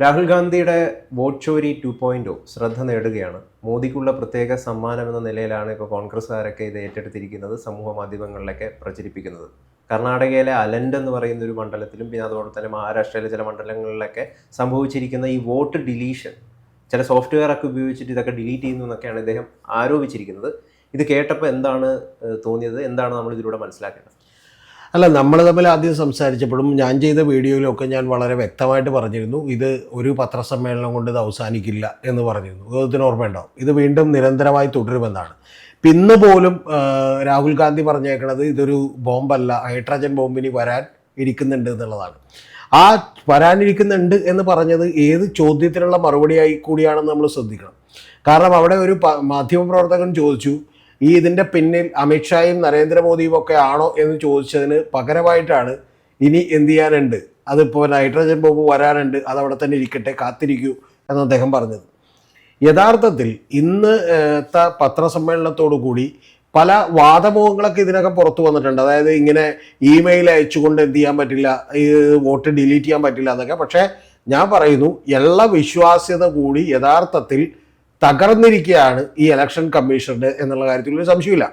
രാഹുൽ ഗാന്ധിയുടെ vote ചോരി two point ശ്രദ്ധ നേടുകയാണ്. മോദിക്കുള്ള പ്രത്യേക സമ്മാനം എന്ന നിലയിലാണ് ഇപ്പോൾ കോൺഗ്രസ്സുകാരൊക്കെ ഇത് ഏറ്റെടുത്തിരിക്കുന്നത് സമൂഹ മാധ്യമങ്ങളിലൊക്കെ പ്രചരിപ്പിക്കുന്നത്. കർണാടകയിലെ അലൻഡ് എന്ന് പറയുന്ന ഒരു മണ്ഡലത്തിലും പിന്നെ അതുപോലെ തന്നെ മഹാരാഷ്ട്രയിലെ ചില മണ്ഡലങ്ങളിലൊക്കെ സംഭവിച്ചിരിക്കുന്ന ഈ വോട്ട് ഡിലീഷൻ ചില സോഫ്റ്റ്വെയർ ഒക്കെ ഉപയോഗിച്ചിട്ട് ഇതൊക്കെ ഡിലീറ്റ് ചെയ്യുന്നു എന്നൊക്കെയാണ് ഇദ്ദേഹം ആരോപിച്ചിരിക്കുന്നത്. ഇത് കേട്ടപ്പോൾ എന്താണ് തോന്നിയത്? എന്താണ് നമ്മൾ ഇതിലൂടെ മനസ്സിലാക്കേണ്ടത്? അല്ല നമ്മൾ തമ്മിൽ ആദ്യം സംസാരിച്ചപ്പോഴും ഞാൻ ചെയ്ത വീഡിയോയിലൊക്കെ ഞാൻ വളരെ വ്യക്തമായിട്ട് പറഞ്ഞിരുന്നു ഇത് ഒരു പത്രസമ്മേളനം കൊണ്ട് ഇത് അവസാനിക്കില്ല എന്ന് പറഞ്ഞിരുന്നു. ഇതിന് ഓർമ്മയുണ്ടാവും. ഇത് വീണ്ടും നിരന്തരമായി തുടരുമെന്നാണ്. പിന്നെ പോലും രാഹുൽ ഗാന്ധി പറഞ്ഞേക്കണത് ഇതൊരു ബോംബല്ല ഹൈഡ്രജൻ ബോംബിനി വരാൻ ഇരിക്കുന്നുണ്ട് എന്നുള്ളതാണ്. ആ വരാനിരിക്കുന്നുണ്ട് എന്ന് പറഞ്ഞത് ഏത് ചോദ്യത്തിനുള്ള മറുപടിയായി കൂടിയാണെന്ന് നമ്മൾ ശ്രദ്ധിക്കണം. കാരണം അവിടെ ഒരു മാധ്യമപ്രവർത്തകൻ ചോദിച്ചു ഈ ഇതിന്റെ പിന്നിൽ അമിത്ഷായും നരേന്ദ്രമോദിയും ഒക്കെ ആണോ എന്ന് ചോദിച്ചതിന് പകരമായിട്ടാണ് ഇനി എന്ത് ചെയ്യാനുണ്ട്? അതിപ്പോൾ നൈട്രജൻ ബോംബ് വരാനുണ്ട്. അത് അവിടെ തന്നെ ഇരിക്കട്ടെ കാത്തിരിക്കൂ എന്ന് അദ്ദേഹം പറഞ്ഞത്. യഥാർത്ഥത്തിൽ ഇന്ന് ത്തെ പത്രസമ്മേളനത്തോടു കൂടി പല വാദമുഖങ്ങളൊക്കെ ഇതിനകം പുറത്തു വന്നിട്ടുണ്ട്. അതായത് ഇങ്ങനെ ഇമെയിൽ അയച്ചുകൊണ്ട് എന്ത് ചെയ്യാൻ പറ്റില്ല വോട്ട് ഡിലീറ്റ് ചെയ്യാൻ പറ്റില്ല എന്നൊക്കെ. പക്ഷേ ഞാൻ പറയുന്നു എല്ലാ വിശ്വാസ്യത കൂടി യഥാർത്ഥത്തിൽ തകർന്നിരിക്കുകയാണ് ഈ ഇലക്ഷൻ കമ്മീഷന്റെ എന്നുള്ള കാര്യത്തിൽ ഒരു സംശയമില്ല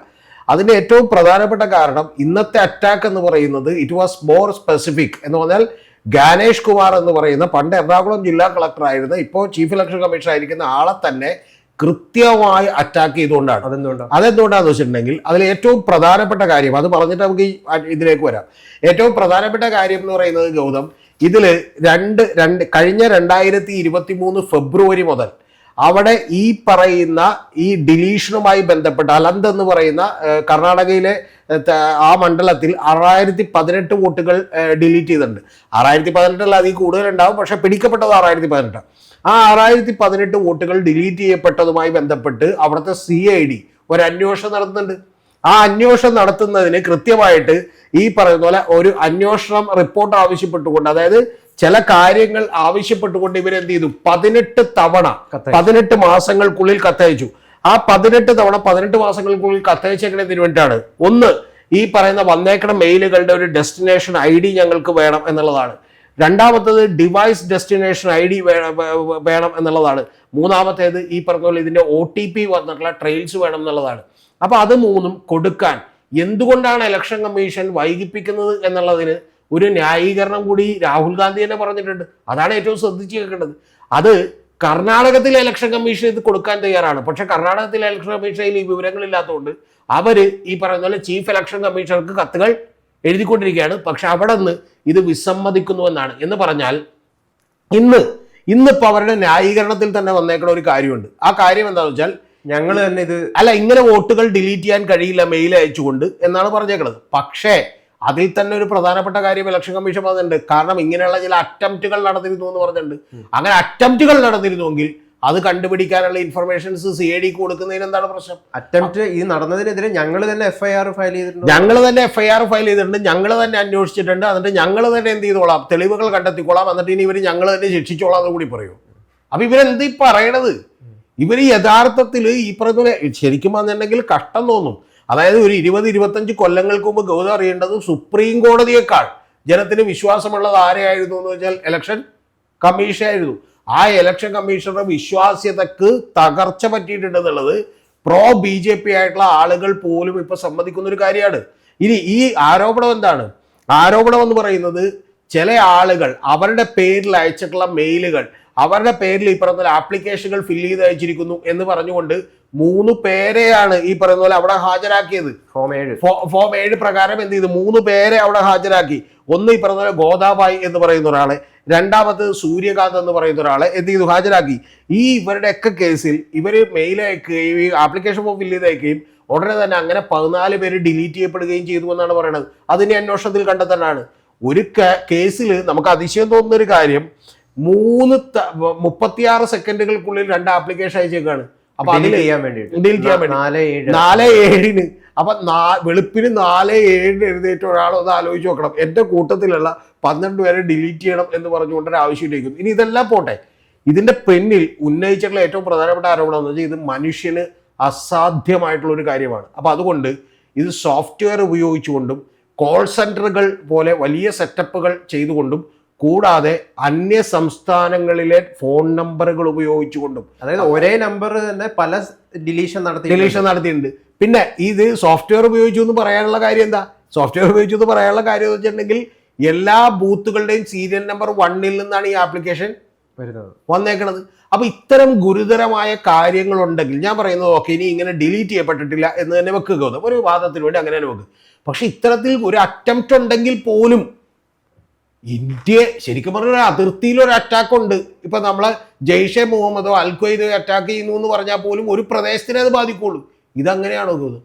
അതിന്റെ ഏറ്റവും പ്രധാനപ്പെട്ട കാരണം ഇന്നത്തെ അറ്റാക്ക് എന്ന് പറയുന്നത് ഇറ്റ് വാസ് മോർ സ്പെസിഫിക് എന്ന് പറഞ്ഞാൽ ഗാനേഷ് കുമാർ എന്ന് പറയുന്ന പണ്ട് എറണാകുളം ജില്ലാ കളക്ടർ ആയിരുന്ന ഇപ്പോൾ ചീഫ് ഇലക്ഷൻ കമ്മീഷണർ ആയിരിക്കുന്ന ആളെ തന്നെ കൃത്യമായി അറ്റാക്ക് ചെയ്തുകൊണ്ടാണ്. അതെന്തുകൊണ്ടാണ് അതെന്തുകൊണ്ടാന്ന് വെച്ചിട്ടുണ്ടെങ്കിൽ അതിൽ ഏറ്റവും പ്രധാനപ്പെട്ട കാര്യം അത് പറഞ്ഞിട്ട് നമുക്ക് ഈ ഇതിലേക്ക് വരാം. ഏറ്റവും പ്രധാനപ്പെട്ട കാര്യം എന്ന് പറയുന്നത് ഗൗതം ഇതിൽ രണ്ട് രണ്ട് കഴിഞ്ഞ രണ്ടായിരത്തി ഇരുപത്തി മൂന്ന് ഫെബ്രുവരി മുതൽ അവിടെ ഈ പറയുന്ന ഈ ഡിലീഷനുമായി ബന്ധപ്പെട്ട് അലന്ത് എന്ന് പറയുന്ന കർണാടകയിലെ ആ മണ്ഡലത്തിൽ ആറായിരത്തി പതിനെട്ട് വോട്ടുകൾ ഡിലീറ്റ് ചെയ്തിട്ടുണ്ട്. ആറായിരത്തി പതിനെട്ടല്ല അതിൽ കൂടുതലുണ്ടാവും പക്ഷെ പിടിക്കപ്പെട്ടത് ആറായിരത്തി പതിനെട്ട് ആ ആറായിരത്തി പതിനെട്ട് വോട്ടുകൾ ഡിലീറ്റ് ചെയ്യപ്പെട്ടതുമായി ബന്ധപ്പെട്ട് അവിടുത്തെ സി ഐ ഡി ഒരു അന്വേഷണം നടത്തുന്നുണ്ട്. ആ അന്വേഷണം നടത്തുന്നതിന് കൃത്യമായിട്ട് ഈ പറയുന്ന പോലെ ഒരു അന്വേഷണം റിപ്പോർട്ട് ആവശ്യപ്പെട്ടുകൊണ്ട് അതായത് ചില കാര്യങ്ങൾ ആവശ്യപ്പെട്ടുകൊണ്ട് ഇവർ ഇവരെന്ത് ചെയ്തു? പതിനെട്ട് തവണ. പതിനെട്ട് മാസങ്ങൾക്കുള്ളിൽ കത്തയച്ചു. ആ പതിനെട്ട് തവണ പതിനെട്ട് മാസങ്ങൾക്കുള്ളിൽ കത്തയച്ചേക്കുന്നതിന് വേണ്ടിയിട്ടാണ് ഒന്ന് ഈ പറയുന്ന വന്നേക്കണ മെയിലുകളുടെ ഒരു ഡെസ്റ്റിനേഷൻ ഐ ഡി ഞങ്ങൾക്ക് വേണം എന്നുള്ളതാണ്. രണ്ടാമത്തത് ഡിവൈസ് ഡെസ്റ്റിനേഷൻ ഐ ഡി വേണം എന്നുള്ളതാണ്. മൂന്നാമത്തേത് ഈ പറഞ്ഞ പോലെ ഇതിന്റെ ഒ ടി പി വന്നിട്ടുള്ള ട്രെയിൽസ് വേണം എന്നുള്ളതാണ്. അപ്പൊ അത് മൂന്നും കൊടുക്കാൻ എന്തുകൊണ്ടാണ് ഇലക്ഷൻ കമ്മീഷൻ വൈകിപ്പിക്കുന്നത് എന്നുള്ളതിന് ഒരു ന്യായീകരണം കൂടി രാഹുൽ ഗാന്ധി തന്നെ പറഞ്ഞിട്ടുണ്ട്. അതാണ് ഏറ്റവും ശ്രദ്ധിച്ചു കേൾക്കേണ്ടത്. അത് കർണാടകത്തിലെ ഇലക്ഷൻ കമ്മീഷൻ ഇത് കൊടുക്കാൻ തയ്യാറാണ്. പക്ഷെ കർണാടകത്തിലെ ഇലക്ഷൻ കമ്മീഷനിൽ ഈ വിവരങ്ങളില്ലാത്തതുകൊണ്ട് അവർ ഈ പറയുന്ന പോലെ ചീഫ് ഇലക്ഷൻ കമ്മീഷണർക്ക് കത്തുകൾ എഴുതിക്കൊണ്ടിരിക്കുകയാണ്. പക്ഷെ അവിടെ നിന്ന് ഇത് വിസമ്മതിക്കുന്നുവെന്നാണ്. എന്ന് പറഞ്ഞാൽ ഇന്ന് ഇന്നിപ്പോൾ അവരുടെ ന്യായീകരണത്തിൽ തന്നെ വന്നേക്കുന്ന ഒരു കാര്യമുണ്ട്. ആ കാര്യം എന്താണെന്ന് വെച്ചാൽ ഞങ്ങൾ തന്നെ ഇത് അല്ല ഇങ്ങനെ വോട്ടുകൾ ഡിലീറ്റ് ചെയ്യാൻ കഴിയില്ല മെയിൽ അയച്ചുകൊണ്ട് എന്നാണ് പറഞ്ഞേക്കുന്നത് പക്ഷേ അതിൽ തന്നെ ഒരു പ്രധാനപ്പെട്ട കാര്യം ഇലക്ഷൻ കമ്മീഷൻ പറഞ്ഞിട്ടുണ്ട്. കാരണം ഇങ്ങനെയുള്ള ചില അറ്റംപ്റ്റുകൾ നടന്നിരുന്നു എന്ന് പറഞ്ഞിട്ടുണ്ട്. അങ്ങനെ അറ്റംപ്റ്റുകൾ നടന്നിരുന്നുവെങ്കിൽ അത് കണ്ടുപിടിക്കാനുള്ള ഇൻഫർമേഷൻസ് സി ഐ ഡിക്ക് കൊടുക്കുന്നതിന് എന്താണ് പ്രശ്നം? അറ്റംപ്റ്റ് ഈ നടന്നതിനെതിരെ ഞങ്ങൾ തന്നെ എഫ്ഐആർ ഫയൽ ചെയ്തിട്ടുണ്ട്? ഞങ്ങൾ തന്നെ എഫ്ഐആർ ഫയൽ ചെയ്തിട്ടുണ്ട്. ഞങ്ങൾ തന്നെ അന്വേഷിച്ചിട്ടുണ്ട്. എന്നിട്ട് ഞങ്ങൾ തന്നെ എന്ത് ചെയ്തോളാം? തെളിവുകൾ കണ്ടെത്തിക്കോളാം. എന്നിട്ട് ഇനി ഇവർ ഞങ്ങൾ തന്നെ ശിക്ഷിച്ചോളാം എന്ന് കൂടി പറയൂ. അപ്പൊ ഇവരെന്ത് ഈ പറയണത്? ഇവർ യഥാർത്ഥത്തിൽ ഈ പറഞ്ഞ പോലെ ശരിക്കും പറഞ്ഞിട്ടുണ്ടെങ്കിൽ കഷ്ടം തോന്നും. അതായത് ഒരു ഇരുപത് ഇരുപത്തഞ്ച് കൊല്ലങ്ങൾക്ക് മുമ്പ് ഗൗതം അറിയേണ്ടത് സുപ്രീം കോടതിയേക്കാൾ ജനത്തിന് വിശ്വാസമുള്ളത് ആരെയായിരുന്നു എന്ന് വെച്ചാൽ ഇലക്ഷൻ കമ്മീഷൻ ആയിരുന്നു ആ ഇലക്ഷൻ കമ്മീഷണറുടെ വിശ്വാസ്യതക്ക് തകർച്ച പറ്റിയിട്ടുണ്ട് എന്നുള്ളത് പ്രോ ബി ജെ പി ആയിട്ടുള്ള ആളുകൾ പോലും ഇപ്പൊ സമ്മതിക്കുന്ന ഒരു കാര്യമാണ്. ഇനി ഈ ആരോപണം എന്താണ്? ആരോപണം എന്ന് പറയുന്നത് ചില ആളുകൾ അവരുടെ പേരിൽ അയച്ചിട്ടുള്ള മെയിലുകൾ അവരുടെ പേരിൽ ഈ പറഞ്ഞ പോലെ ആപ്ലിക്കേഷനുകൾ ഫില്ല് ചെയ്ത് അയച്ചിരിക്കുന്നു എന്ന് പറഞ്ഞുകൊണ്ട് മൂന്ന് പേരെയാണ് ഈ പറയുന്ന പോലെ അവിടെ ഹാജരാക്കിയത്. ഫോം ഏഴ്. ഫോം ഏഴ് പ്രകാരം എന്ത് ചെയ്തു? മൂന്ന് പേരെ അവിടെ ഹാജരാക്കി. ഒന്ന് ഈ പറഞ്ഞ പോലെ ഗോദാബായി എന്ന് പറയുന്ന ഒരാളെ രണ്ടാമത് സൂര്യകാന്ത് എന്ന് പറയുന്ന ഒരാളെ എന്ത് ചെയ്തു? ഹാജരാക്കി. ഈ ഇവരുടെ ഒക്കെ കേസിൽ ഇവർ മെയിൽ അയക്കുകയും ഈ ആപ്ലിക്കേഷൻ ഫോം ഫില്ല് ചെയ്ത് അയക്കുകയും ഉടനെ തന്നെ അങ്ങനെ പതിനാല് പേര് ഡിലീറ്റ് ചെയ്യപ്പെടുകയും ചെയ്തു എന്നാണ് പറയുന്നത് അതിന്റെ അന്വേഷണത്തിൽ കണ്ടെത്താനാണ്. ഒരു കേസിൽ നമുക്ക് അതിശയം തോന്നുന്ന ഒരു കാര്യം മൂന്ന് മുപ്പത്തിയാറ് സെക്കൻഡുകൾക്കുള്ളിൽ രണ്ട് ആപ്ലിക്കേഷൻ അയച്ചേക്കാണ്. നാല് ഏഴ്. നാല് ഏഴിന്. അപ്പൊ വെളുപ്പിന് നാല് ഏഴിന് എഴുന്നേറ്റ ഒരാൾ ഒന്ന് ആലോചിച്ച് നോക്കണം. എന്റെ കൂട്ടത്തിലുള്ള പന്ത്രണ്ട് പേരെ ഡിലീറ്റ് ചെയ്യണം എന്ന് പറഞ്ഞുകൊണ്ട് ഒരു ആവശ്യം ഉന്നയിക്കുന്നു. ഇനി ഇതെല്ലാം പോട്ടെ. ഇതിന്റെ പെണ്ണിൽ ഉന്നയിച്ചിട്ടുള്ള ഏറ്റവും പ്രധാനപ്പെട്ട ആരോപണം എന്ന് വെച്ചാൽ ഇത് മനുഷ്യന് അസാധ്യമായിട്ടുള്ള ഒരു കാര്യമാണ്. അപ്പൊ അതുകൊണ്ട് ഇത് സോഫ്റ്റ്വെയർ ഉപയോഗിച്ചുകൊണ്ടും കോൾ സെന്ററുകൾ പോലെ വലിയ സെറ്റപ്പുകൾ ചെയ്തുകൊണ്ടും കൂടാതെ അന്യ സംസ്ഥാനങ്ങളിലെ ഫോൺ നമ്പറുകൾ ഉപയോഗിച്ചുകൊണ്ടും. അതായത് ഒരേ നമ്പർ തന്നെ പല ഡിലീഷൻ നടത്തി ഡിലീഷൻ നടത്തിയിട്ടുണ്ട്. പിന്നെ ഇത് സോഫ്റ്റ്വെയർ ഉപയോഗിച്ചു എന്ന് പറയാനുള്ള കാര്യം എന്താ? സോഫ്റ്റ്വെയർ ഉപയോഗിച്ചു എന്ന് പറയാനുള്ള കാര്യം എന്ന് വെച്ചിട്ടുണ്ടെങ്കിൽ എല്ലാ ബൂത്തുകളുടെയും സീരിയൽ നമ്പർ വണ്ണിൽ നിന്നാണ് ഈ ആപ്ലിക്കേഷൻ വരുന്നത്. വന്നേക്കണത്. അപ്പൊ ഇത്തരം ഗുരുതരമായ കാര്യങ്ങളുണ്ടെങ്കിൽ ഞാൻ പറയുന്നത് ഓക്കെ ഇനി ഇങ്ങനെ ഡിലീറ്റ് ചെയ്യപ്പെട്ടിട്ടില്ല എന്ന് തന്നെ വെക്കുക. ഒരു വാദത്തിന് വേണ്ടി അങ്ങനെ തന്നെ വെക്കുക. പക്ഷെ ഇത്തരത്തിൽ ഒരു അറ്റംപ്റ്റ് ഉണ്ടെങ്കിൽ പോലും ഇന്ത്യ ശരിക്കും പറഞ്ഞ ഒരു അതിർത്തിയിൽ ഒരു അറ്റാക്ക് ഉണ്ട്. ഇപ്പൊ നമ്മളെ ജെയ്ഷെ മുഹമ്മദോ അൽ ഖ്വയ്ദോ അറ്റാക്ക് ചെയ്യുന്നു എന്ന് പറഞ്ഞാൽ പോലും ഒരു പ്രദേശത്തിനെ അത് ബാധിക്കുള്ളൂ. ഇതങ്ങനെയാണോ ഗൗതം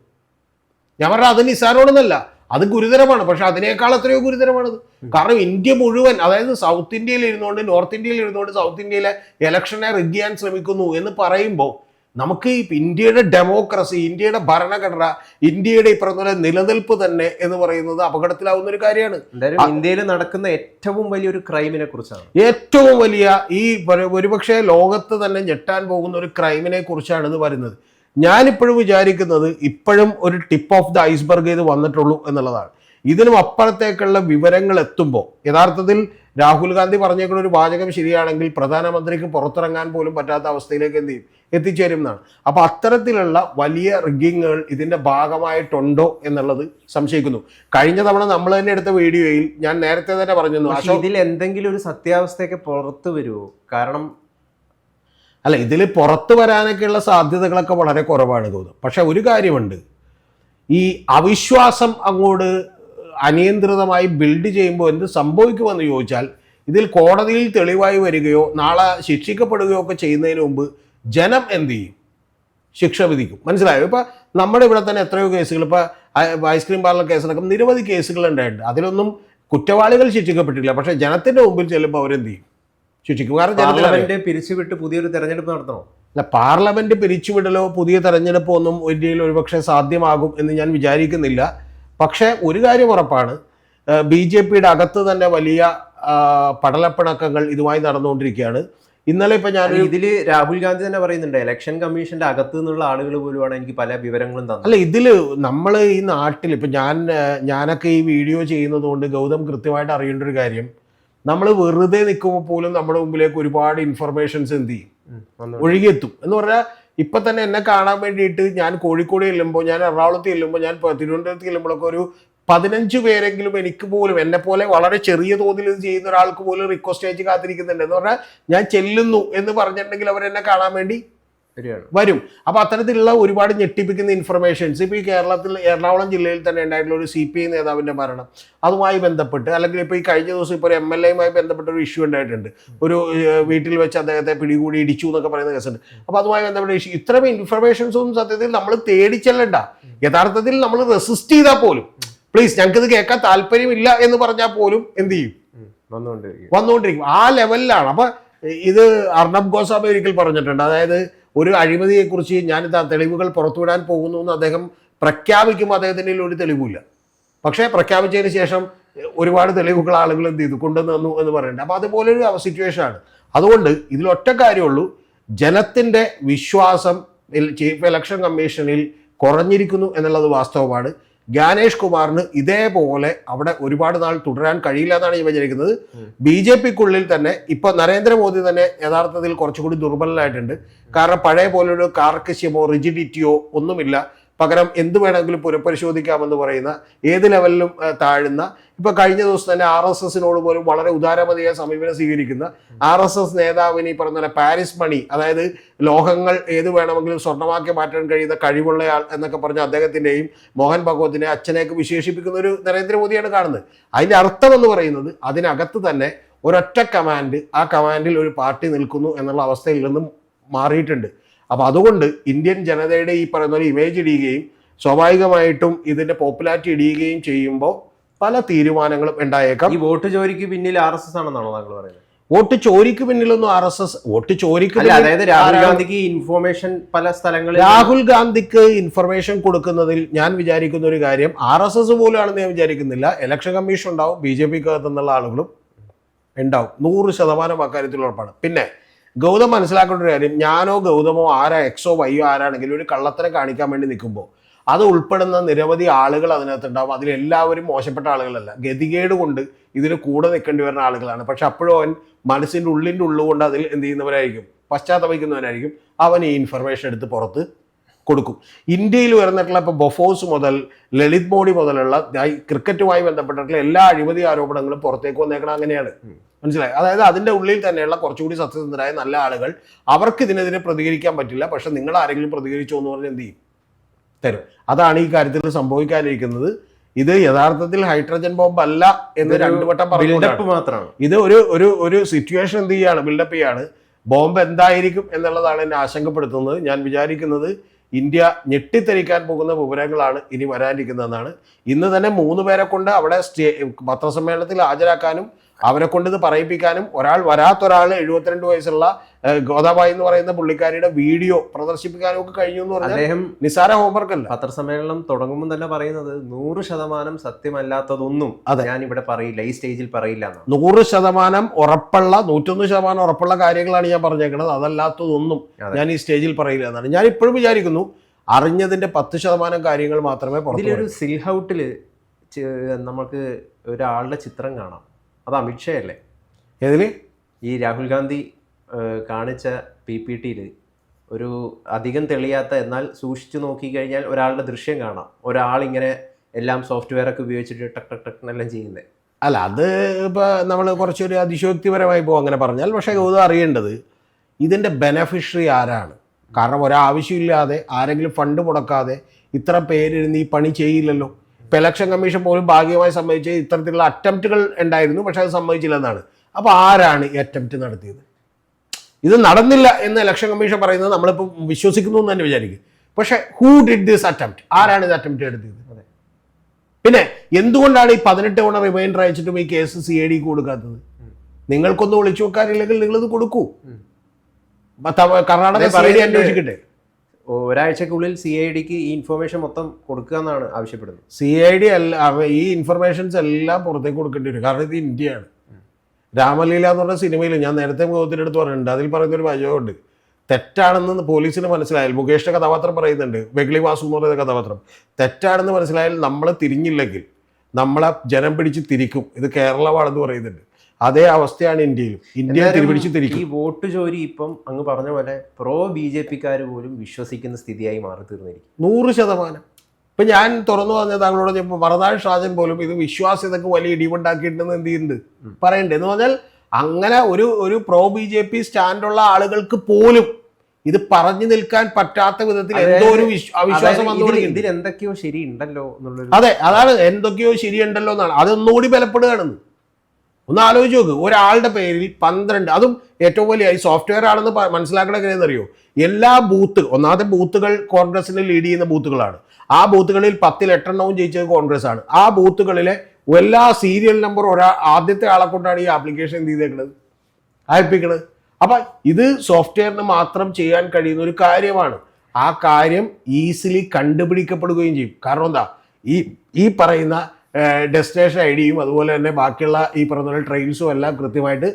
ഞാൻ പറഞ്ഞ അത് നിസ്സാരമാണെന്നല്ല അത് ഗുരുതരമാണ്. പക്ഷെ അതിനേക്കാൾ എത്രയോ ഗുരുതരമാണത്. കാരണം ഇന്ത്യ മുഴുവൻ അതായത് സൗത്ത് ഇന്ത്യയിൽ ഇരുന്നുകൊണ്ട് നോർത്ത് ഇന്ത്യയിൽ ഇരുന്നുകൊണ്ട് സൗത്ത് ഇന്ത്യയിലെ ഇലക്ഷനെ റിഗ് ചെയ്യാൻ ശ്രമിക്കുന്നു എന്ന് പറയുമ്പോൾ നമുക്ക് ഈ ഇന്ത്യയുടെ ഡെമോക്രസി ഇന്ത്യയുടെ ഭരണഘടന ഇന്ത്യയുടെ ഈ പറഞ്ഞ നിലനിൽപ്പ് തന്നെ എന്ന് പറയുന്നത് അപകടത്തിലാവുന്ന ഒരു കാര്യമാണ്. ഇന്ത്യയിൽ നടക്കുന്ന ഏറ്റവും വലിയൊരു ക്രൈമിനെ കുറിച്ചാണ്. ഏറ്റവും വലിയ ഈ ഒരു- ഒരുപക്ഷെ ലോകത്ത് തന്നെ ഞെട്ടാൻ പോകുന്ന ഒരു ക്രൈമിനെ കുറിച്ചാണ് ഇത് വരുന്നത് ഞാനിപ്പോഴും വിചാരിക്കുന്നത് ഇപ്പോഴും ഒരു ടിപ്പ് ഓഫ് ദ ഐസ്ബർഗ് ഇത് വന്നിട്ടുള്ളൂ എന്നുള്ളതാണ്. ഇതിനും അപ്പുറത്തേക്കുള്ള വിവരങ്ങൾ എത്തുമ്പോൾ യഥാർത്ഥത്തിൽ രാഹുൽ ഗാന്ധി പറഞ്ഞേക്കുന്ന ഒരു വാചകം ശരിയാണെങ്കിൽ പ്രധാനമന്ത്രിക്ക് പുറത്തിറങ്ങാൻ പോലും പറ്റാത്ത അവസ്ഥയിലേക്ക് എന്ത് ചെയ്യും? എത്തിച്ചേരും എന്നാണ് അപ്പോൾ അത്തരത്തിലുള്ള വലിയ റിഗിങ്ങുകൾ ഇതിന്റെ ഭാഗമായിട്ടുണ്ടോ എന്നുള്ളത് സംശയിക്കുന്നു. കഴിഞ്ഞ തവണ നമ്മൾ തന്നെ എടുത്ത വീഡിയോയിൽ ഞാൻ നേരത്തെ തന്നെ പറഞ്ഞു ഇതിൽ എന്തെങ്കിലും ഒരു സത്യാവസ്ഥയൊക്കെ പുറത്തു വരുമോ കാരണം അല്ല ഇതിൽ പുറത്തു വരാനൊക്കെയുള്ള സാധ്യതകളൊക്കെ വളരെ കുറവാണ് തോന്നുന്നു പക്ഷെ ഒരു കാര്യമുണ്ട്. ഈ അവിശ്വാസം അങ്ങോട്ട് അനിയന്ത്രിതമായി ബിൽഡ് ചെയ്യുമ്പോൾ എന്ത് സംഭവിക്കുമെന്ന് ചോദിച്ചാൽ ഇതിൽ കോടതിയിൽ തെളിവായി വരികയോ നാളെ ശിക്ഷിക്കപ്പെടുകയോ ഒക്കെ ചെയ്യുന്നതിന് മുമ്പ് ജനം എന്ത് ചെയ്യും? ശിക്ഷ വിധിക്കും. മനസ്സിലായോ? ഇപ്പൊ നമ്മുടെ ഇവിടെ തന്നെ എത്രയോ കേസുകൾ. ഇപ്പൊ ഐസ്ക്രീം പാർലർ കേസിലൊക്കെ നിരവധി കേസുകൾ ഉണ്ടായിട്ടുണ്ട്. അതിലൊന്നും കുറ്റവാളികൾ ശിക്ഷിക്കപ്പെട്ടില്ല പക്ഷെ ജനത്തിന്റെ മുമ്പിൽ ചെല്ലുമ്പോൾ അവരെന്ത് ചെയ്യും? ശിക്ഷിക്കും. കാരണം. പാർലമെന്റ് പിരിച്ചുവിട്ട് പുതിയൊരു തെരഞ്ഞെടുപ്പ് നടത്തണോ? അല്ല പാർലമെന്റ് പിരിച്ചുവിടലോ പുതിയ തെരഞ്ഞെടുപ്പോ ഒന്നും ഇന്ത്യയിൽ ഒരുപക്ഷെ സാധ്യമാകും എന്ന് ഞാൻ വിചാരിക്കുന്നില്ല. പക്ഷേ ഒരു കാര്യം ഉറപ്പാണ്. ബി ജെ പിയുടെ അകത്ത് തന്നെ വലിയ പടലപ്പിണക്കങ്ങൾ ഇതുമായി നടന്നുകൊണ്ടിരിക്കുകയാണ്. ഇന്നലെ ഇപ്പൊ ഞാൻ ഇതിൽ ഇതിൽ രാഹുൽ ഗാന്ധി തന്നെ പറയുന്നുണ്ട് ഇലക്ഷൻ കമ്മീഷന്റെ അകത്ത് നിന്നുള്ള ആളുകൾ പോലുമാണ് എനിക്ക് പല വിവരങ്ങളും തന്നത്. അല്ല ഇതിൽ നമ്മൾ ഈ നാട്ടിൽ ഇപ്പൊ ഞാൻ ഞാനൊക്കെ ഈ വീഡിയോ ചെയ്യുന്നത് കൊണ്ട് ഗൗതം കൃത്യമായിട്ട് അറിയേണ്ട ഒരു കാര്യം നമ്മൾ വെറുതെ നിൽക്കുമ്പോൾ പോലും നമ്മുടെ മുമ്പിലേക്ക് ഒരുപാട് ഇൻഫർമേഷൻസ് എന്ത് ചെയ്യും? ഒഴുകിയെത്തും. എന്ന് പറഞ്ഞാൽ ഇപ്പൊ തന്നെ എന്നെ കാണാൻ വേണ്ടിയിട്ട് ഞാൻ കോഴിക്കോട് ചെല്ലുമ്പോൾ ഞാൻ എറണാകുളത്ത് ചെല്ലുമ്പോൾ ഞാൻ തിരുവനന്തപുരത്ത് ചെല്ലുമ്പോഴൊക്കെ ഒരു പതിനഞ്ച് പേരെങ്കിലും എനിക്ക് പോലും എന്നെ പോലെ വളരെ ചെറിയ തോതിൽ ഇത് ചെയ്യുന്ന ഒരാൾക്ക് പോലും റിക്വസ്റ്റ് അയച്ച് കാത്തിരിക്കുന്നുണ്ട്. എന്ന് പറഞ്ഞാൽ ഞാൻ ചെല്ലുന്നു എന്ന് പറഞ്ഞിട്ടുണ്ടെങ്കിൽ അവരെന്നെ കാണാൻ വേണ്ടി വരും. അപ്പൊ അത്തരത്തിലുള്ള ഒരുപാട് ഞെട്ടിപ്പിക്കുന്ന ഇൻഫർമേഷൻസ് ഇപ്പൊ ഈ കേരളത്തിൽ എറണാകുളം ജില്ലയിൽ തന്നെ ഉണ്ടായിട്ടുള്ള ഒരു സി പി ഐ നേതാവിന്റെ മരണം. അതുമായി ബന്ധപ്പെട്ട് അല്ലെങ്കിൽ ഇപ്പൊ ഈ കഴിഞ്ഞ ദിവസം ഇപ്പോൾ ഒരു എം എൽ എയുമായി ബന്ധപ്പെട്ട ഒരു ഇഷ്യൂ ഉണ്ടായിട്ടുണ്ട്. ഒരു വീട്ടിൽ വെച്ച് അദ്ദേഹത്തെ പിടികൂടി ഇടിച്ചു എന്നൊക്കെ പറയുന്ന കേസുണ്ട്. അപ്പൊ അതുമായി ബന്ധപ്പെട്ട ഇഷ്യൂ ഇത്രയും ഇൻഫർമേഷൻസ് ഒന്നും സത്യത്തിൽ നമ്മൾ തേടിച്ചെല്ലണ്ട. യഥാർത്ഥത്തിൽ നമ്മൾ റെസിസ്റ്റ് ചെയ്താൽ പോലും പ്ലീസ് ഞങ്ങൾക്ക് ഇത് കേൾക്കാൻ താല്പര്യമില്ല എന്ന് പറഞ്ഞാൽ പോലും എന്ത് ചെയ്യും? വന്നുകൊണ്ടിരിക്കും. ആ ലെവലിലാണ് അപ്പൊ ഇത് അർണബ് ഗോസ്വാമി ഒരിക്കൽ പറഞ്ഞിട്ടുണ്ട്. അതായത് ഒരു അഴിമതിയെക്കുറിച്ച് ഞാനിത് തെളിവുകൾ പുറത്തുവിടാൻ പോകുന്നു എന്ന് അദ്ദേഹം പ്രഖ്യാപിക്കുമ്പോൾ അദ്ദേഹത്തിന്റെ ഒരു തെളിവില്ല പക്ഷേ പ്രഖ്യാപിച്ചതിന് ശേഷം ഒരുപാട് തെളിവുകൾ ആളുകൾ എന്ത് ചെയ്തു? കൊണ്ടുവന്നു എന്ന് പറയുന്നുണ്ട്. അപ്പോൾ അതുപോലൊരു സിറ്റുവേഷൻ ആണ്. അതുകൊണ്ട് ഇതിലൊറ്റ കാര്യമുള്ളൂ. ജനത്തിന്റെ വിശ്വാസം ചീഫ് ഇലക്ഷൻ കമ്മീഷനിൽ കുറഞ്ഞിരിക്കുന്നു എന്നുള്ളത് വാസ്തവമാണ്. ജ്ഞാനേഷ് കുമാറിന് ഇതേപോലെ അവിടെ ഒരുപാട് നാൾ തുടരാൻ കഴിയില്ല എന്നാണ് ഞാൻ വിചാരിക്കുന്നത്. ബി ജെ പിക്കുള്ളിൽ തന്നെ ഇപ്പൊ നരേന്ദ്രമോദി തന്നെ യഥാർത്ഥത്തിൽ കുറച്ചുകൂടി ദുർബലനായിട്ടുണ്ട്. കാരണം പഴയ പോലൊരു കാർക്കശ്യമോ റിജിഡിറ്റിയോ ഒന്നുമില്ല. പകരം എന്ത് വേണമെങ്കിലും പുനഃപരിശോധിക്കാമെന്ന് പറയുന്ന ഏത് ലെവലിലും താഴുന്ന ഇപ്പൊ കഴിഞ്ഞ ദിവസം തന്നെ ആർ എസ് എസിനോട് പോലും വളരെ ഉദാരമതിയായ സമീപനം സ്വീകരിക്കുന്ന ആർ എസ് എസ് നേതാവിന് ഈ പറഞ്ഞ പാരീസ് മണി അതായത് ലോഹങ്ങൾ ഏത് വേണമെങ്കിലും സ്വർണമാക്കി മാറ്റാൻ കഴിയുന്ന കഴിവുള്ളയാൾ എന്നൊക്കെ പറഞ്ഞ അദ്ദേഹത്തിന്റെയും മോഹൻ ഭഗവതിനെ അച്ഛനെയൊക്കെ വിശേഷിപ്പിക്കുന്ന ഒരു നരേന്ദ്രമോദിയാണ് കാണുന്നത്. അതിന്റെ അർത്ഥം എന്ന് പറയുന്നത് അതിനകത്ത് തന്നെ ഒരൊറ്റ കമാൻഡ് ആ കമാൻഡിൽ ഒരു പാർട്ടി നിൽക്കുന്നു എന്നുള്ള അവസ്ഥയിൽ നിന്നും മാറിയിട്ടുണ്ട്. അപ്പൊ അതുകൊണ്ട് ഇന്ത്യൻ ജനതയുടെ ഈ പറയുന്ന ഒരു ഇമേജ് ഇടിയുകയും സ്വാഭാവികമായിട്ടും ഇതിന്റെ പോപ്പുലാരിറ്റി ഇടിയുകയും ചെയ്യുമ്പോൾ പല തീരുമാനങ്ങളും ഉണ്ടായേക്കാം. ഈ വോട്ട് ചോരിക്ക് പിന്നിൽ ആർ എസ് എസ് ആണെന്നാണോ താങ്കൾ പറയുന്നത്? വോട്ട് ചോരിക്ക് പിന്നിലൊന്നും ആർ എസ് എസ് വോട്ട് ചോരിക്ക് അതായത് രാഹുൽ ഗാന്ധിക്ക് ഇൻഫോർമേഷൻ പല സ്ഥലങ്ങളിൽ രാഹുൽ ഗാന്ധിക്ക് ഇൻഫർമേഷൻ കൊടുക്കുന്നതിൽ ഞാൻ വിചാരിക്കുന്ന ഒരു കാര്യം ആർ എസ് എസ് പോലെയാണെന്ന് ഞാൻ വിചാരിക്കുന്നില്ല. ഇലക്ഷൻ കമ്മീഷൻ ഉണ്ടാവും ബി ജെ പിക്ക് അകത്തുനിന്നുള്ള ആളുകളും ഉണ്ടാവും. നൂറ് ശതമാനം അക്കാര്യത്തിൽ ഉറപ്പാണ്. പിന്നെ ഗൗതം മനസ്സിലാക്കേണ്ട ഒരു കാര്യം ഞാനോ ഗൗതമോ ആരാ എക്സോ വൈയോ ആരാണെങ്കിലും ഒരു കള്ളത്തരം കാണിക്കാൻ വേണ്ടി നിൽക്കുമ്പോൾ അത് ഉൾപ്പെടുന്ന നിരവധി ആളുകൾ അതിനകത്തുണ്ടാവും. അതിലെല്ലാവരും മോശപ്പെട്ട ആളുകളല്ല. ഗതികേട് കൊണ്ട് ഇതിന് കൂടെ നിൽക്കേണ്ടി വരുന്ന ആളുകളാണ്. പക്ഷെ അപ്പോഴും അവൻ മനസ്സിന്റെ ഉള്ളിന്റെ ഉള്ളുകൊണ്ട് അതിൽ എന്ത് ചെയ്യുന്നവരായിരിക്കും പശ്ചാത്തപിക്കുന്നവനായിരിക്കും. അവൻ ഈ ഇൻഫർമേഷൻ എടുത്ത് പുറത്ത് കൊടുക്കും. ഇന്ത്യയിൽ വരുന്നിട്ടുള്ള ഇപ്പോൾ ബൊഫോസ് മുതൽ ലളിത് മോഡി മുതലുള്ള ക്രിക്കറ്റുമായി ബന്ധപ്പെട്ടിട്ടുള്ള എല്ലാ അഴിമതി ആരോപണങ്ങളും പുറത്തേക്ക് വന്നേക്കണം അങ്ങനെയാണ്. മനസ്സിലായി? അതായത് അതിന്റെ ഉള്ളിൽ തന്നെയുള്ള കുറച്ചുകൂടി സത്യസന്ധരായ നല്ല ആളുകൾ അവർക്ക് ഇതിനെതിരെ പ്രതികരിക്കാൻ പറ്റില്ല. പക്ഷെ നിങ്ങൾ ആരെങ്കിലും പ്രതികരിച്ചോ എന്ന് പറഞ്ഞാൽ എന്ത് ചെയ്യും? തരും. അതാണ് ഈ കാര്യത്തിൽ സംഭവിക്കാനിരിക്കുന്നത്. ഇത് യഥാർത്ഥത്തിൽ ഹൈഡ്രജൻ ബോംബ് അല്ല എന്ന് രണ്ടുവട്ടം രണ്ടു വട്ടം പറഞ്ഞു മാത്രമാണ്. ഇത് ഒരു ഒരു ഒരു സിറ്റുവേഷൻ എന്ത് ചെയ്യാണ്? ബിൽഡപ്പ് ചെയ്യാണ്. ബോംബ് എന്തായിരിക്കും എന്നുള്ളതാണ് എന്നെ ആശങ്കപ്പെടുത്തുന്നത്. ഞാൻ വിചാരിക്കുന്നത് ഇന്ത്യ ഞെട്ടിത്തെറിക്കാൻ പോകുന്ന വിവരങ്ങളാണ് ഇനി വരാനിരിക്കുന്നതെന്നാണ്. ഇന്ന് തന്നെ മൂന്ന് പേരെ കൊണ്ട് അവിടെ സ്റ്റേ പത്രസമ്മേളനത്തിൽ ഹാജരാക്കാനും അവരെ കൊണ്ട് ഇത് പറയിപ്പിക്കാനും ഒരാൾ വരാത്തൊരാൾ എഴുപത്തിരണ്ട് വയസ്സുള്ള ഗോതാബായി ഗോദാബായി എന്ന് പറയുന്ന പുള്ളിക്കാരിയുടെ വീഡിയോ പ്രദർശിപ്പിക്കാനും ഒക്കെ കഴിഞ്ഞു എന്ന് പറഞ്ഞാൽ അദ്ദേഹം നിസാര ഹോംവർക്ക് അല്ല. പത്രസമ്മേളനം തുടങ്ങുമ്പോൾ തന്നെ പറയുന്നത് നൂറ് ശതമാനം സത്യമല്ലാത്തതൊന്നും അതെ. ഞാൻ ഇവിടെ പറയില്ല ഈ സ്റ്റേജിൽ പറയില്ല നൂറ് ശതമാനം ഉറപ്പുള്ള നൂറ്റൊന്ന് ശതമാനം ഉറപ്പുള്ള കാര്യങ്ങളാണ് ഞാൻ പറഞ്ഞേക്കുന്നത് അതല്ലാത്തതൊന്നും ഞാൻ ഈ സ്റ്റേജിൽ പറയില്ല എന്നാണ്. ഞാൻ ഇപ്പോഴും വിചാരിക്കുന്നു അറിഞ്ഞതിന്റെ പത്ത് ശതമാനം കാര്യങ്ങൾ മാത്രമേ പറഞ്ഞു ഇതിലൊരു. സിൽഹൗട്ടിൽ നമുക്ക് ഒരാളുടെ ചിത്രം കാണാം. അത് അമിത്ഷാ അല്ലേ ഏതിൽ? ഈ രാഹുൽ ഗാന്ധി കാണിച്ച പി പി ടിയിൽ ഒരു അധികം തെളിയാത്ത എന്നാൽ സൂക്ഷിച്ചു നോക്കിക്കഴിഞ്ഞാൽ ഒരാളുടെ ദൃശ്യം കാണാം. ഒരാളിങ്ങനെ എല്ലാം സോഫ്റ്റ്വെയർ ഒക്കെ ഉപയോഗിച്ചിട്ട് ടക് ടക് ടക് എന്നെല്ലാം ചെയ്യുന്നത് അല്ല അത് ഇപ്പോൾ നമ്മൾ കുറച്ചൊരു അതിശോക്തിപരമായി പോകും അങ്ങനെ പറഞ്ഞാൽ പക്ഷേ ഇത് അറിയേണ്ടത് ഇതിന്റെ ബെനഫിഷ്യറി ആരാണ്? കാരണം ഒരാവശ്യമില്ലാതെ ആരെങ്കിലും ഫണ്ട് മുടക്കാതെ ഇത്ര പേരിരുന്ന് ഈ പണി ചെയ്യില്ലല്ലോ. ഇപ്പൊ ഇലക്ഷൻ കമ്മീഷൻ പോലും ഭാഗികമായി സമ്മതിച്ച് ഇത്തരത്തിലുള്ള അറ്റംപ്റ്റുകൾ ഉണ്ടായിരുന്നു പക്ഷെ അത് സമ്മതിച്ചില്ലെന്നാണ്. അപ്പോൾ ആരാണ് ഈ അറ്റംപ്റ്റ് നടത്തിയത്? ഇത് നടന്നില്ല എന്ന് ഇലക്ഷൻ കമ്മീഷൻ പറയുന്നത് നമ്മളിപ്പോൾ വിശ്വസിക്കുന്നു എന്ന് തന്നെ വിചാരിക്കും. പക്ഷെ ഹൂ ഡിഡ് ദിസ് അറ്റംപ്റ്റ് ആരാണ് ഇത് അറ്റംപ്റ്റ് എടുത്തത്? അതെ. പിന്നെ എന്തുകൊണ്ടാണ് ഈ പതിനെട്ട് തവണ റിമൈൻഡർ അയച്ചിട്ടും ഈ കേസ് സി ഐ ഡിക്ക് കൊടുക്കാത്തത്? നിങ്ങൾക്കൊന്നും വിളിച്ചു നോക്കാനില്ലെങ്കിൽ നിങ്ങളിത് കൊടുക്കൂ. കർണാടക സി ഐ ഡി അന്വേഷിക്കട്ടെ. ഒരാഴ്ചക്കുള്ളിൽ സി ഐ ഡിക്ക് ഈ ഇൻഫർമേഷൻ മൊത്തം കൊടുക്കുക എന്നാണ് ആവശ്യപ്പെടുന്നത്. സി ഐ ഡി അല്ല ഈ ഇൻഫർമേഷൻസ് എല്ലാം പുറത്തേക്ക് കൊടുക്കേണ്ടി വരും. കാരണം ഇത് ഇന്ത്യയാണ്. രാമലീല എന്ന് പറഞ്ഞ സിനിമയിൽ ഞാൻ നേരത്തെ മുഖത്തിന്റെ അടുത്ത് പറഞ്ഞിട്ടുണ്ട്. അതിൽ പറയുന്ന ഒരു വചകമുണ്ട് തെറ്റാണെന്ന് പോലീസിന് മനസ്സിലായാൽ മുകേഷിന്റെ കഥാപാത്രം പറയുന്നുണ്ട്. വെഗ്ലി വാസു എന്ന് പറയുന്ന കഥാപാത്രം. തെറ്റാണെന്ന് മനസ്സിലായാൽ നമ്മൾ തിരിഞ്ഞില്ലെങ്കിൽ നമ്മളെ ജനം പിടിച്ച് തിരിക്കും. ഇത് കേരളമാണെന്ന് പറയുന്നുണ്ട്. അതേ അവസ്ഥയാണ് ഇന്ത്യയിലും. ഇന്ത്യ തിരിപിടിച്ച് തിരിക്കും. ഈ വോട്ട് ജോലി ഇപ്പം അങ്ങ് പറഞ്ഞ പോലെ പ്രോ ബി ജെ പിക്കാർ പോലും വിശ്വസിക്കുന്ന സ്ഥിതിയായി മാറി തീർന്നിരിക്കും നൂറ് ശതമാനം. ഇപ്പൊ ഞാൻ തുറന്നു പറഞ്ഞ താങ്കളോട് ഇപ്പൊ മറനാട് ഷാജൻ പോലും ഇത് വിശ്വാസ്യതക്ക് വലിയ ഇടിവുണ്ടാക്കിയിട്ടുണ്ടെന്ന് എന്ത് ചെയ്യുന്നുണ്ട് പറയണ്ടേ? എന്ന് പറഞ്ഞാൽ അങ്ങനെ ഒരു ഒരു പ്രോ ബി ജെ പി സ്റ്റാൻഡുള്ള ആളുകൾക്ക് പോലും ഇത് പറഞ്ഞു നിൽക്കാൻ പറ്റാത്ത വിധത്തിൽ എന്തോ ഒരു അവിശ്വാസം ഇതിൽ എന്തൊക്കെയോ ശരിയുണ്ടല്ലോ എന്നുള്ളൊരു അതെ അതാണ് എന്തൊക്കെയോ ശരിയുണ്ടല്ലോ എന്നാണ്. അതൊന്നുകൂടി ബലപ്പെടുകയാണെന്ന്. ഒന്ന് ആലോചിച്ച് നോക്ക്. ഒരാളുടെ പേരിൽ പന്ത്രണ്ട് അതും ഏറ്റവും വലിയ ഈ സോഫ്റ്റ്വെയർ ആണെന്ന് മനസ്സിലാക്കണ എങ്ങനെയെന്ന് അറിയോ എല്ലാ ബൂത്ത് ഒന്നാമത്തെ ബൂത്തുകൾ കോൺഗ്രസിന് ലീഡ് ചെയ്യുന്ന ബൂത്തുകളാണ് ആ ബൂത്തുകളിൽ പത്തിൽ എട്ടെണ്ണവും ജയിച്ചത് കോൺഗ്രസ് ആണ് ആ ബൂത്തുകളിലെ എല്ലാ സീരിയൽ നമ്പർ ഒരാ ആദ്യത്തെ ആളെ കൊണ്ടാണ് ഈ ആപ്ലിക്കേഷൻ എന്ത് ചെയ്തേക്കുന്നത് അയപ്പിക്കണത്. അപ്പൊ ഇത് സോഫ്റ്റ്വെയറിന് മാത്രം ചെയ്യാൻ കഴിയുന്ന ഒരു കാര്യമാണ്. ആ കാര്യം ഈസിലി കണ്ടുപിടിക്കപ്പെടുകയും ചെയ്യും. കാരണം എന്താ? ഈ ഈ പറയുന്ന ഡെസ്റ്റിനേഷൻ ഐ ഡിയും അതുപോലെ തന്നെ ബാക്കിയുള്ള ഈ പറഞ്ഞ ട്രെയിൻസും എല്ലാം കൃത്യമായിട്ട്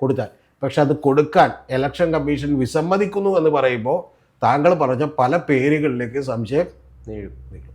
കൊടുത്താൽ. പക്ഷെ അത് കൊടുക്കാൻ ഇലക്ഷൻ കമ്മീഷൻ വിസമ്മതിക്കുന്നു എന്ന് പറയുമ്പോൾ താങ്കൾ പറഞ്ഞ പല പേരുകളിലേക്ക് സംശയം നീഴും